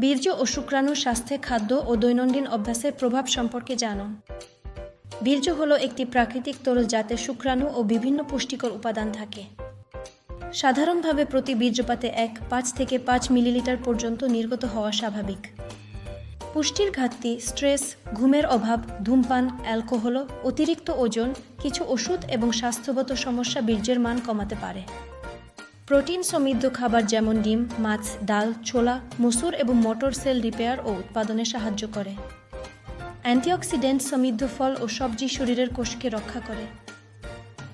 বীর্য ও শুক্রাণু স্বাস্থ্যে খাদ্য ও দৈনন্দিন অভ্যাসের প্রভাব সম্পর্কে জানুন বীর্য হলো একটি প্রাকৃতিক তরল যাতে শুক্রাণু ও বিভিন্ন পুষ্টিকর উপাদান থাকে। সাধারণভাবে প্রতি বীর্যপাতে এক, পাঁচ থেকে পাঁচ মিলিলিটার পর্যন্ত নির্গত হওয়া স্বাভাবিক। পুষ্টির ঘাটতি, স্ট্রেস, ঘুমের অভাব, ধূমপান, অ্যালকোহল, অতিরিক্ত ওজন, কিছু ওষুধ এবং স্বাস্থ্যগত সমস্যা বীর্যের মান কমাতে পারে। প্রোটিন সমৃদ্ধ খাবার যেমন ডিম, মাছ, ডাল, ছোলা, মসুর এবং মটর সেল রিপেয়ার ও উৎপাদনে সাহায্য করে। অ্যান্টিঅক্সিডেন্ট সমৃদ্ধ ফল ও সবজি শরীরের কোষকে রক্ষা করে।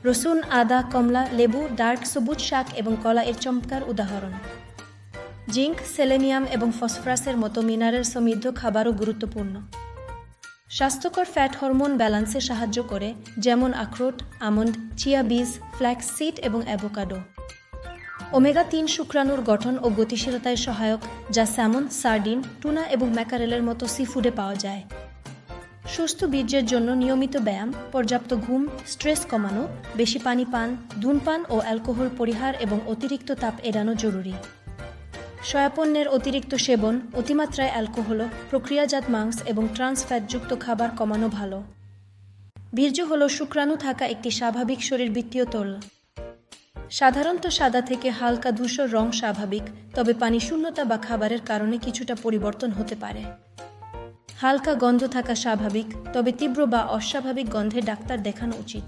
রসুন, আদা, কমলা, লেবু, ডার্ক সবুজ শাক এবং কলা এর চমৎকার উদাহরণ। জিঙ্ক, সেলেনিয়াম এবং ফসফরাসের মতো মিনারেল সমৃদ্ধ খাবারও গুরুত্বপূর্ণ। স্বাস্থ্যকর ফ্যাট হরমোন ব্যালান্সে সাহায্য করে, যেমন আখরোট, আমন্ড, চিয়া বীজ, ফ্ল্যাক্স সিড এবং অ্যাভোকাডো। ওমেগা তিন শুক্রাণুর গঠন ও গতিশীলতায় সহায়ক, যা স্যামন, সার্ডিন, টুনা এবং ম্যাকারেলের মতো সি ফুডে পাওয়া যায়। সুস্থ বীর্যের জন্য নিয়মিত ব্যায়াম, পর্যাপ্ত ঘুম, স্ট্রেস কমানো, বেশি পানি পান, ধূমপান ও অ্যালকোহল পরিহার এবং অতিরিক্ত তাপ এড়ানো জরুরি। সয়াপণ্যের অতিরিক্ত সেবন, অতিমাত্রায় অ্যালকোহল, প্রক্রিয়াজাত মাংস এবং ট্রান্স ফ্যাটযুক্ত খাবার কমানো ভালো। বীর্য হল শুক্রাণু থাকা একটি স্বাভাবিক শরীরবৃত্তীয় তরল। সাধারণত সাদা থেকে হালকা ধূসর রং স্বাভাবিক, তবে পানি শূন্যতা বা খাবারের কারণে কিছুটা পরিবর্তন হতে পারে। হালকা গন্ধ থাকা স্বাভাবিক, তবে তীব্র বা অস্বাভাবিক গন্ধে ডাক্তার দেখানো উচিত।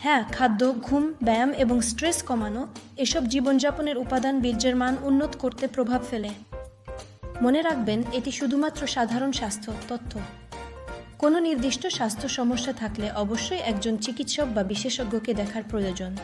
হ্যাঁ খাদ্য, ঘুম, ব্যায়াম এবং স্ট্রেস কমানো এসব জীবনযাপনের উপাদান বীর্যের মান উন্নত করতে প্রভাব ফেলে। মনে রাখবেন, এটি শুধুমাত্র সাধারণ স্বাস্থ্য, তথ্য। কোনো নির্দিষ্ট স্বাস্থ্য সমস্যা থাকলে অবশ্যই একজন চিকিৎসক বা বিশেষজ্ঞকে দেখার প্রয়োজন।